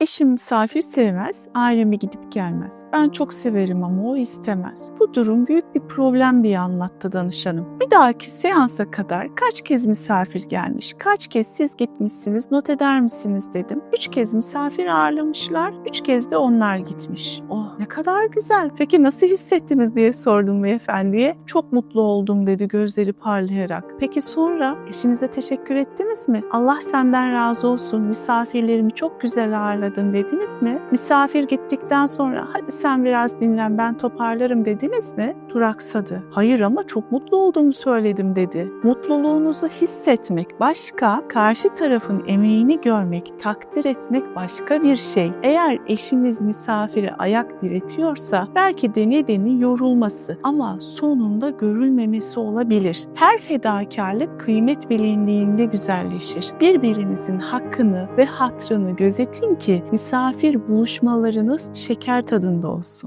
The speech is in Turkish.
Eşim misafir sevmez, aileme gidip gelmez. Ben çok severim ama o istemez. Bu durum büyük bir problem diye anlattı danışanım. Bir dahaki seansa kadar kaç kez misafir gelmiş, kaç kez siz gitmişsiniz not eder misiniz dedim. Üç kez misafir ağırlamışlar, üç kez de onlar gitmiş. Oh kadar güzel. Peki nasıl hissettiniz diye sordum beyefendiye. Çok mutlu oldum dedi gözleri parlayarak. Peki sonra eşinize teşekkür ettiniz mi? Allah senden razı olsun misafirlerimi çok güzel ağırladın dediniz mi? Misafir gittikten sonra hadi sen biraz dinlen ben toparlarım dediniz mi? Duraksadı. Hayır ama çok mutlu olduğumu söyledim dedi. Mutluluğunuzu hissetmek başka, karşı tarafın emeğini görmek, takdir etmek başka bir şey. Eğer eşiniz misafiri ayak diretiyorsa belki de nedeni yorulması ama sonunda görülmemesi olabilir. Her fedakarlık kıymet bilindiğinde güzelleşir. Birbirinizin hakkını ve hatrını gözetin ki misafir buluşmalarınız şeker tadında olsun.